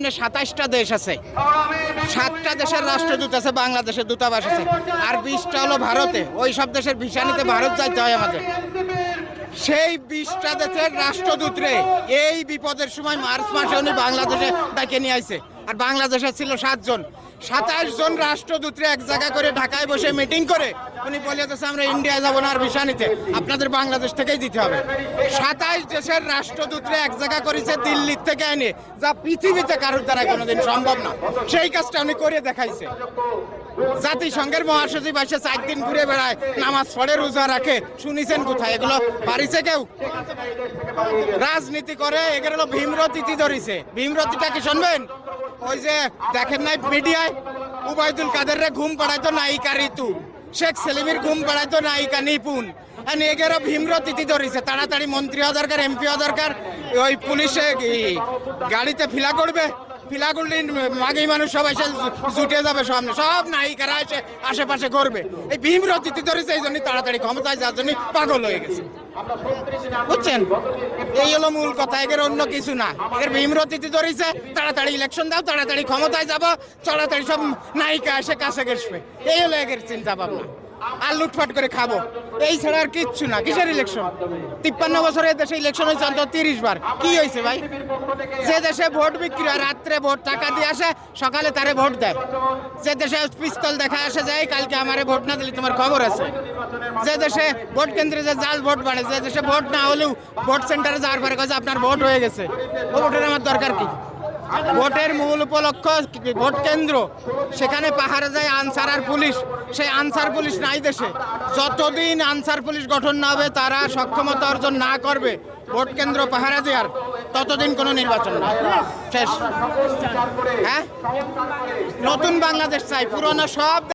সাতাইশটা দেশ আছে। সাতটা দেশের রাষ্ট্রদূত আছে, বাংলাদেশের দূতাবাস আছে। আর বিশটা হলো ভারতে। ওই সব দেশের ভিসা নিতে ভারত যাইতে হয় আমাদের সেই বিশটা দেশের রাষ্ট্রদূত রে, এই বিপদের সময় মার্চ মাসে উনি বাংলাদেশে তাকে নিয়ে আইছে। আর বাংলাদেশে ছিল সাতজন। সাতাশ জন রাষ্ট্রদূতরে এক জায়গা করে ঢাকায় বসে মিটিং করে, উনি বলে যাচ্ছে আমরা ইন্ডিয়া যাব না, আর ভিসা নিতে। আপনাদের বাংলাদেশ থেকেই দিতে হবে। সাতাশ দেশের রাষ্ট্রদূতরে এক জায়গা করেছে দিল্লির থেকে এনে, যা পৃথিবীতে কারোর দ্বারা কোনোদিন সম্ভব না। সেই কাজটা উনি করে দেখাইছে। জাতিসংঘের মহাসচিব এসে চার দিন ঘুরে বেড়ায়, নামাজ পড়ে, রোজা রাখে। শুনিছেন কোথায়? এগুলো পারিছে কেউ? রাজনীতি করে, এগুলো ভীমরতিথি ধরিছে। ভীমরতিটা কি শুনবেন? ওই যে দেখেন নাই মিডিয়ায়, উবায়দুল কাদের ঘুম পাড়াইতো নায়িকা ঋতু। শেখ সেলিমের ঘুম পাড়াইতো নায়িকা নিপুণ। আর এগেরও ভীমরতিথি ধরিছে। তাড়াতাড়ি মন্ত্রী হওয়া দরকার এমপি হওয়া দরকার। ওই পুলিশে গাড়িতে ফিলা করবে? ফিলা করলে মাগেই মানুষ সবাই এসে জুটে যাবে সামনে। সব নায়িকারা এসে আশেপাশে করবে এই ভীম ভীমরতিথি ধরেছে, এই জন্য তাড়াতাড়ি ক্ষমতায় যার জন্য পাগল হয়ে গেছে। বুঝছেন? এই হলো মূল কথা এদের অন্য কিছু না। এদের ভীমরতিথি ধরেছে, তাড়াতাড়ি ইলেকশন দাও, তাড়াতাড়ি ক্ষমতায় যাব, তাড়াতাড়ি সব নায়িকা এসে কাছে গেসবে এই হলো এদের চিন্তা ভাবনা। আর লুটফাট করে খাব। এই ছাড়া আর কিচ্ছু না। কিসের ইলেকশন তিপ্পান্ন বছরের দেশে ইলেকশন হয়েছে অন্তত তিরিশ বার। কি হয়েছে ভাই? যে দেশে ভোট বিক্রি হয়, রাত্রে ভোট টাকা দিয়ে আসে, সকালে তারে ভোট দেয়। যে দেশে পিস্তল দেখা আসে যায় কালকে আমারে ভোট না দিলে তোমার খবর আছে। যে দেশে ভোট কেন্দ্রে যে জাল ভোট বাড়ে, যে দেশে ভোট না হলেও ভোট সেন্টারে যাওয়ার পরে কাছে আপনার ভোট হয়ে গেছে। ভোটের আমার দরকার কি? ভোটের মূল উপলক্ষ ভোট কেন্দ্র। সেখানে পাহাড়ে যায় আনসার আর পুলিশ। সেই আনসার পুলিশ নাই দেশে। যতদিন আনসার পুলিশ গঠন না হবে, তারা সক্ষমতা অর্জন না করবে ভোট কেন্দ্র পাহারা দেওয়ার, ততদিন কোনো নির্বাচন না শেষ। হ্যাঁ? নতুন বাংলাদেশ চাই, পুরনো সব